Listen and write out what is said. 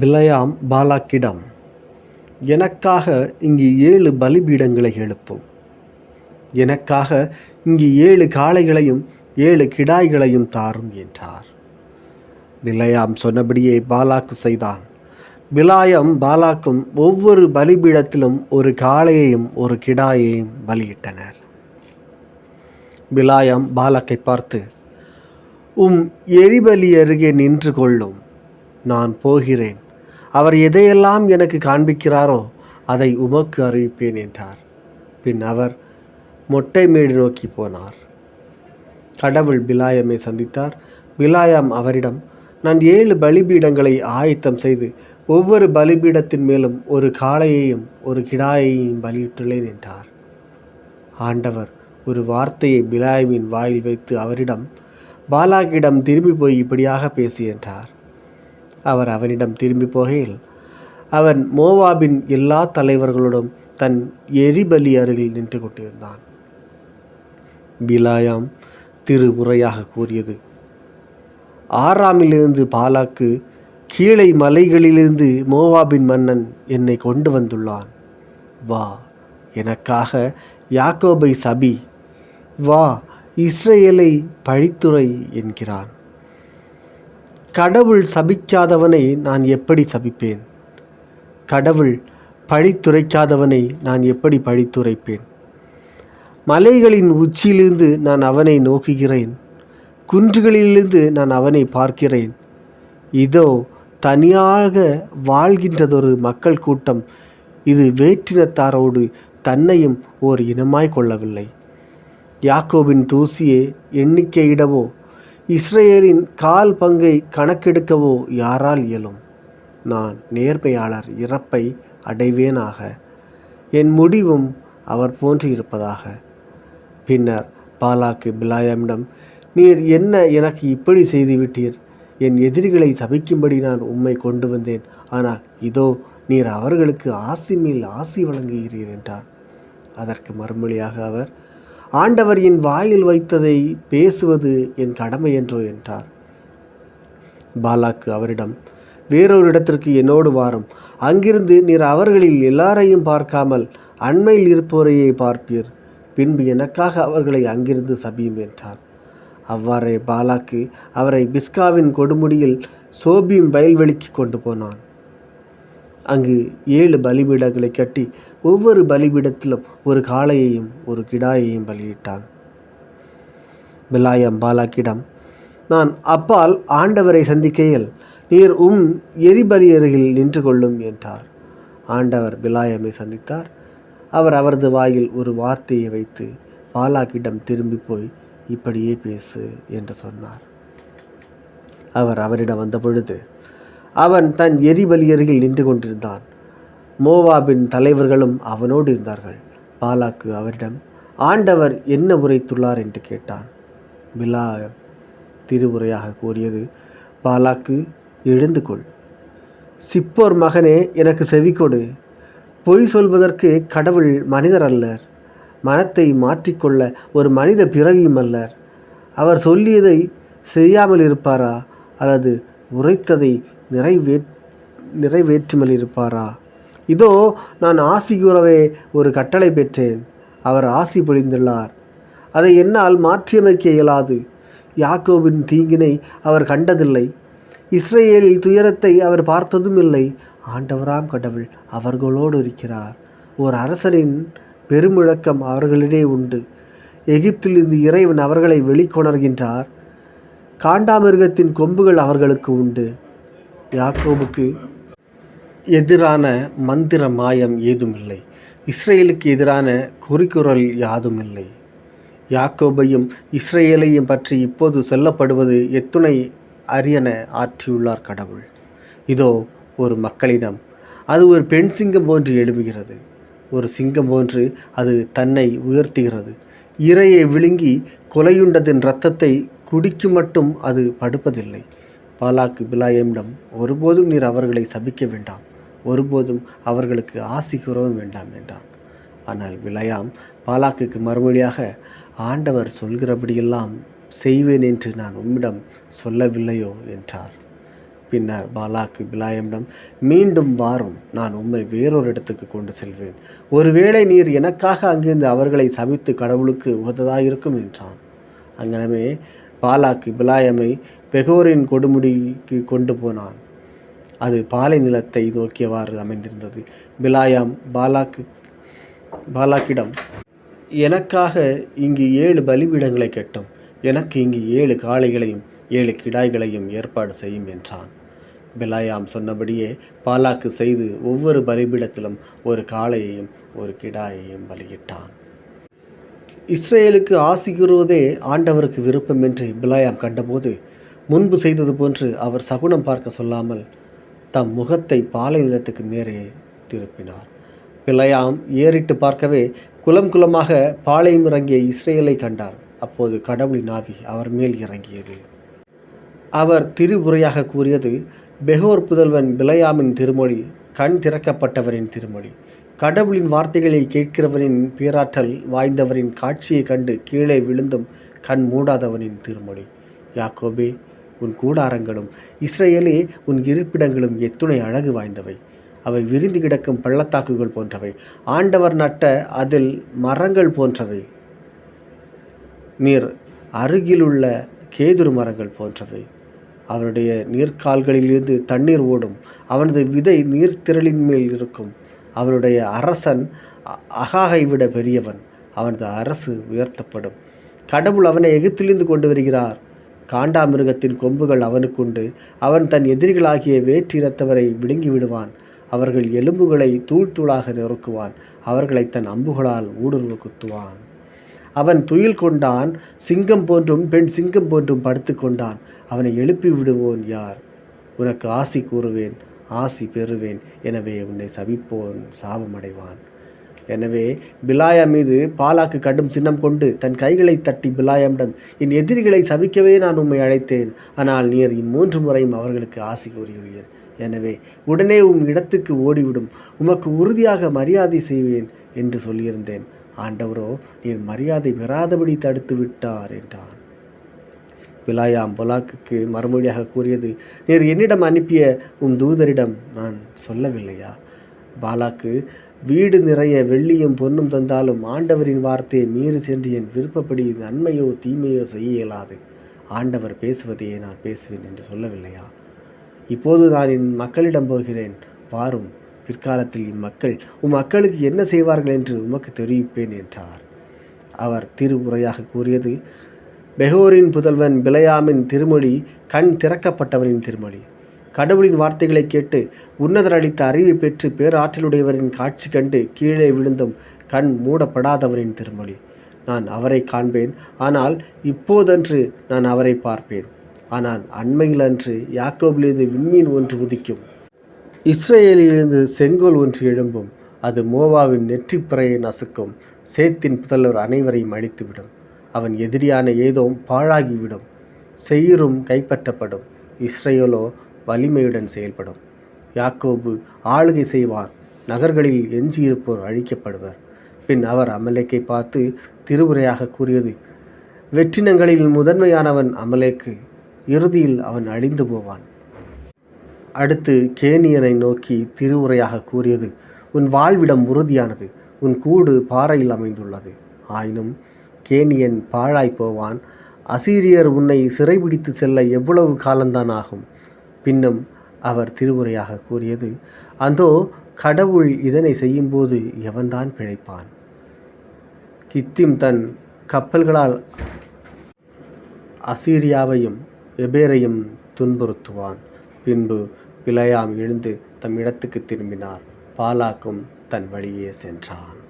பிலயாம் பாலாக்கிடம். எனக்காக இங்கு ஏழு பலிபீடங்களை எழுப்பும். எனக்காக இங்கு ஏழு காளைகளையும் ஏழு கிடாய்களையும் தாரும் என்றார். பிலயாம் சொன்னபடியே பாலாக்கு செய்தான். பிலாயம் பாலாக்கும் ஒவ்வொரு பலிபீடத்திலும் ஒரு காளையையும் ஒரு கிடாயையும் பலியிட்டனர். பிலாயம் பாலாக்கை பார்த்து உம் எரிபலி அருகே நின்று கொள்ளும். நான் போகிறேன். அவர் எதையெல்லாம் எனக்கு காண்பிக்கிறாரோ அதை உமக்கு அறிவிப்பேன் என்றார். பின் அவர் மொட்டை மேடு நோக்கி போனார். கடவுள் பிலாயமை சந்தித்தார். பிலாயாம் அவரிடம் நான் ஏழு பலிபீடங்களை ஆயத்தம் செய்து ஒவ்வொரு பலிபீடத்தின் மேலும் ஒரு காளையையும் ஒரு கிடாயையும் பலியிட்டுள்ளேன் என்றார். ஆண்டவர் ஒரு வார்த்தையை பிலாயமின் வாயில் வைத்து அவரிடம் பாலாகிடம் திரும்பி போய் இப்படியாக பேசி என்றார். அவர் அவனிடம் திரும்பி போகையில் அவன் மோவாபின் எல்லா தலைவர்களோடும் தன் எரிபலி அருகில் நின்று கொண்டிருந்தான். பிலாயாம் திருமுறையாக கூறியது ஆறாமிலிருந்து பாலாக்கு கீழே மலைகளிலிருந்து மோவாபின் மன்னன் என்னை கொண்டு வந்துள்ளான். வா எனக்காக யாக்கோபை சபி வா இஸ்ரேலை பழித்துறை என்கிறான். கடவுள் சபிக்காதவனை நான் எப்படி சபிப்பேன்? கடவுள் பழித்துரைக்காதவனை நான் எப்படி பழித்துரைப்பேன்? மலைகளின் உச்சியிலிருந்து நான் அவனை நோக்குகிறேன். குன்றுகளிலிருந்து நான் அவனை பார்க்கிறேன். இதோ தனியாக வாழ்கின்றதொரு மக்கள் கூட்டம். இது வேற்றினத்தாரோடு தன்னையும் ஓர் இனமாய் கொள்ளவில்லை. யாக்கோபின் தூசியே எண்ணிக்கையிடவோ இஸ்ரேலின் கால் பங்கை கணக்கெடுக்கவோ யாரால் இயலும்? நான் நேர்மையாளர் இறப்பை அடைவேனாக. என் முடிவும் அவர் போன்று இருப்பதாக பின்னர் பாலாக்கு பிலாயமிடம் நீர் என்ன எனக்கு இப்படி செய்துவிட்டீர்? என் எதிரிகளை சபிக்கும்படி நான் உம்மை கொண்டு வந்தேன். ஆனால் இதோ நீர் அவர்களுக்கு ஆசி மேல் ஆசி வழங்குகிறீர் என்றான். அதற்கு மறுமொழியாக அவர் ஆண்டவர் என் வாயில் வைத்ததை பேசுவது என் கடமை என்றோ என்றார். பாலாக்கு அவரிடம் வேறொரு இடத்திற்கு என்னோடு வாரும். அங்கிருந்து நீர் அவர்களில் எல்லாரையும் பார்க்காமல் அண்மையில் இருப்பவரையே பார்ப்பீர். பின்பு எனக்காக அவர்களை அங்கிருந்து சபியும் என்றார். அவ்வாறே பாலாக்கு அவரை பிஸ்காவின் கொடுமுடியில் சோபியும் வயல்வெளிக்கு கொண்டு போனான். அங்கு ஏழு பலிபீடங்களை கட்டி ஒவ்வொரு பலிபீடத்திலும் ஒரு காளையையும் ஒரு கிடாயையும் பலியிட்டான். பிலாயம் பாலாக்கிடம் நான் அப்பால் ஆண்டவரை சந்திக்கையில் நீர் உம் எரிபலி அருகில் நின்று கொள்ளும் என்றார். ஆண்டவர் பிலாயமை சந்தித்தார். அவர் அவரது வாயில் ஒரு வார்த்தையை வைத்து பாலாக்கிடம் திரும்பி போய் இப்படியே பேசு என்று சொன்னார். அவர் அவரிடம் வந்த பொழுது அவன் தன் எரிபலி அருகில் நின்று கொண்டிருந்தான். மோவாபின் தலைவர்களும் அவனோடு இருந்தார்கள். பாலாக்கு அவரிடம் ஆண்டவர் என்ன உரைத்துள்ளார்? என்று கேட்டான். பிலா திருவுரையாக கூறியது பாலாக்கு எழுந்து கொள். சிப்போர் மகனே எனக்கு செவிக்கொடு பொய் சொல்வதற்கு கடவுள் மனிதர் அல்லர். மனத்தை மாற்றிக்கொள்ள ஒரு மனித பிறவியும் அல்லர். அவர் சொல்லியதை செய்யாமல் இருப்பாரா அல்லது உரைத்ததை நிறைவே நிறைவேற்றுமல் இருப்பாரா இதோ நான் ஆசி கூறவே ஒரு கட்டளை பெற்றேன். அவர் ஆசி பொழிந்துள்ளார். அதை என்னால் மாற்றியமைக்க இயலாது. யாக்கோபின் தீங்கினை அவர் கண்டதில்லை. இஸ்ரேலில் துயரத்தை அவர் பார்த்ததும் இல்லை. ஆண்டவராம் கடவுள் அவர்களோடு இருக்கிறார். ஒரு அரசரின் பெருமுழக்கம் அவர்களிடையே உண்டு. எகிப்தில் இந்த இறைவன் அவர்களை வெளிக்கொணர்கின்றார். காண்டாமிருகத்தின் கொம்புகள் அவர்களுக்கு உண்டு. யாக்கோபுக்கு எதிரான மந்திர மாயம் ஏதுமில்லை. இஸ்ரேலுக்கு எதிரான குறிக்குறள் யாதும் இல்லை யாக்கோபையும் இஸ்ரேலையும் பற்றி இப்போது சொல்லப்படுவது எத்துணை அரியன ஆற்றியுள்ளார் கடவுள். இதோ ஒரு மக்களிடம் அது ஒரு பெண் சிங்கம் போன்று எழுப்புகிறது ஒரு சிங்கம் போன்று அது தன்னை உயர்த்துகிறது. இரையை விழுங்கி கொலையுண்டதின் இரத்தத்தை குடிக்கு மட்டும் அது படுப்பதில்லை. பாலாக்கு பிலாயமிடம் ஒருபோதும் நீர் அவர்களை சபிக்க வேண்டாம். ஒருபோதும் அவர்களுக்கு ஆசி கூறவும் வேண்டாம் என்றான். ஆனால் விளையாம் பாலாக்குக்கு மறுமொழியாக ஆண்டவர் சொல்கிறபடியெல்லாம் செய்வேன் என்று நான் உம்மிடம் சொல்லவில்லையோ? என்றார். பின்னர் பாலாக்கு பிலாயமிடம் மீண்டும் வாரும். நான் உம்மை வேறொரு இடத்துக்கு கொண்டு செல்வேன். ஒருவேளை நீர் எனக்காக அங்கிருந்து அவர்களை சபித்து கடவுளுக்கு உகந்ததாயிருக்கும் என்றான். அங்கனமே பாலாக்கு பிலாயமை பெகோரின் கொடுமுடிக்கு கொண்டு போனான். அது பாலை நிலத்தை நோக்கியவாறு அமைந்திருந்தது. பிலாயாம் பாலாக்கு பாலாக்கிடம் எனக்காக இங்கு ஏழு பலிபீடங்களை கட்டும். எனக்கு இங்கு ஏழு காளைகளையும் ஏழு கிடாய்களையும் ஏற்பாடு செய்யும் என்றான். பிலாயாம் சொன்னபடியே பாலாக்கு செய்து ஒவ்வொரு பலிபீடத்திலும் ஒரு காளையையும் ஒரு கிடாயையும் பலியிட்டான். இஸ்ரேலுக்கு ஆசி கூறுவதே ஆண்டவருக்கு விருப்பம் என்று பிலாயாம் கண்டபோது முன்பு செய்தது போன்று அவர் சகுனம் பார்க்க சொல்லாமல் தம் முகத்தை பாலை நிலத்துக்கு நேரே திருப்பினார். பிழையாம் ஏறிட்டு பார்க்கவே குலம் குலமாக பாளையம் இறங்கிய இஸ்ரேலை கண்டார். அப்போது கடவுளின் ஆவி அவர் மேல் இறங்கியது. அவர் திருவுரையாக கூறியது பெகோர் புதல்வன் பிளையாமின் திருமொழி கண் திறக்கப்பட்டவரின் திருமொழி. கடவுளின் வார்த்தைகளை கேட்கிறவனின் பேராற்றல் வாய்ந்தவரின் காட்சியை கண்டு கீழே விழுந்தும் கண் மூடாதவனின் திருமொழி. யாக்கோபே உன் கூடாரங்களும் இஸ்ரேலே உன் இருப்பிடங்களும் எத்துணை அழகு வாய்ந்தவை. அவை விரிந்து கிடக்கும் பள்ளத்தாக்குகள் போன்றவை. ஆண்டவர் நட்ட அதில் மரங்கள் போன்றவை. நீர் அருகிலுள்ள கேதுரு மரங்கள் போன்றவை. அவனுடைய நீர்க்கால்களிலிருந்து தண்ணீர் ஓடும். அவனது விதை நீர்த்திரளின் மேல் இருக்கும். அவனுடைய அரசன் அகாகை விட பெரியவன். அவனது அரசு உயர்த்தப்படும். கடவுள் அவனை எகிப்திலிருந்து கொண்டு வருகிறார். காண்டாமிருகத்தின் கொம்புகள் அவனுக்குண்டு. அவன் தன் எதிரிகளாகிய வேற்றினத்தவரை விழுங்கி விடுவான். அவர்கள் எலும்புகளை தூள் தூளாக நொறுக்குவான். அவர்களை தன் அம்புகளால் ஊடுருவ குத்துவான். அவன் துயில் கொண்டான். சிங்கம் போன்றும் பெண் சிங்கம் போன்றும் படுத்து கொண்டான். அவனை எழுப்பி விடுவோன் யார்? உனக்கு ஆசி கூறுவேன். ஆசி பெறுவேன். எனவே உன்னை சபிப்போன் சாபமடைவான். எனவே பிலாயா மீது பாலாக்கு கடும் சின்னம் கொண்டு தன் கைகளை தட்டி பிலாயமிடம் என் எதிரிகளை சபிக்கவே நான் உம்மை அழைத்தேன். ஆனால் நீர் இம்மூன்று முறையும் அவர்களுக்கு ஆசி கூறியுள்ளீர். எனவே உடனே உம் இடத்துக்கு ஓடிவிடும். உமக்கு உறுதியாக மரியாதை செய்வேன் என்று சொல்லியிருந்தேன். ஆண்டவரோ நீர் மரியாதை பெறாதபடி தடுத்து விட்டார் என்றான். பிலாயாம் பொலாக்குக்கு மறுமொழியாக கூறியது நீர் என்னிடம் அனுப்பிய உம் தூதரிடம் நான் சொல்லவில்லையா? பாலாக்கு வீடு நிறைய வெள்ளியும் பொன்னும் தந்தாலும் ஆண்டவரின் வார்த்தையை மீறி சென்று என் விருப்பப்படி நன்மையோ தீமையோ செய்ய இயலாது. ஆண்டவர் பேசுவதையே நான் பேசுவேன் என்று சொல்லவில்லையா? இப்போது நான் என் மக்களிடம் போகிறேன். பாரும் பிற்காலத்தில் இம்மக்கள் உம் மக்களுக்கு என்ன செய்வார்கள் என்று உமக்கு தெரிவிப்பேன் என்றார். அவர் திருவுரையாக கூறியது பெகோரின் புதல்வன் பிலையாமின் திருமொழி கண் திறக்கப்பட்டவனின் திருமொழி. கடவுளின் வார்த்தைகளை கேட்டு உன்னதர் அளித்த அறிவு பெற்று பேராற்றலுடையவரின் காட்சி கண்டு கீழே விழுந்தும் கண் மூடப்படாதவரின் திருமொழி. நான் அவரை காண்பேன் ஆனால் இப்போதன்று நான் அவரை பார்ப்பேன். ஆனால் அண்மையில் அன்று யாக்கோபிலிருந்து விண்மீன் ஒன்று உதிக்கும். இஸ்ரேலிலிருந்து செங்கோல் ஒன்று எழும்பும். அது மோவாவின் நெற்றிப்பிறையை நசுக்கும். சேத்தின் புதல்வர் அனைவரையும் அழித்துவிடும். அவன் எதிரியான ஏதோம் பாழாகிவிடும். செயிரும் கைப்பற்றப்படும். இஸ்ரேலோ வலிமையுடன் செயல்படும். யாக்கோபு ஆளுகை செய்வான் நகர்களில் எஞ்சியிருப்போர் அழிக்கப்படுவர். பின் அவர் அமலேக்கை பார்த்து திருவுரையாக கூறியது வெற்றினங்களில் முதன்மையானவன் அமலேக்கு இறுதியில் அவன் அழிந்து போவான். அடுத்து கேனியனை நோக்கி திருவுரையாக கூறியது உன் வாழ்விடம் உறுதியானது. உன் கூடு பாறையில் அமைந்துள்ளது. ஆயினும் கேனியன் பாழாய் போவான். அசீரியர் உன்னை சிறைபிடித்து செல்ல எவ்வளவு காலம்தான் ஆகும்? பின்னும் அவர் திருவுரையாக கூறியது அந்தோ கடவுள் இதனை செய்யும்போது எவன்தான் பிழைப்பான்? கித்திம் தன் கப்பல்களால் அசீரியாவையும் எபேரையும் துன்புறுத்துவான். பின்பு பிழையாம் எழுந்து தம் இடத்துக்கு திரும்பினார். பாலாக்கும் தன் வழியே சென்றான்.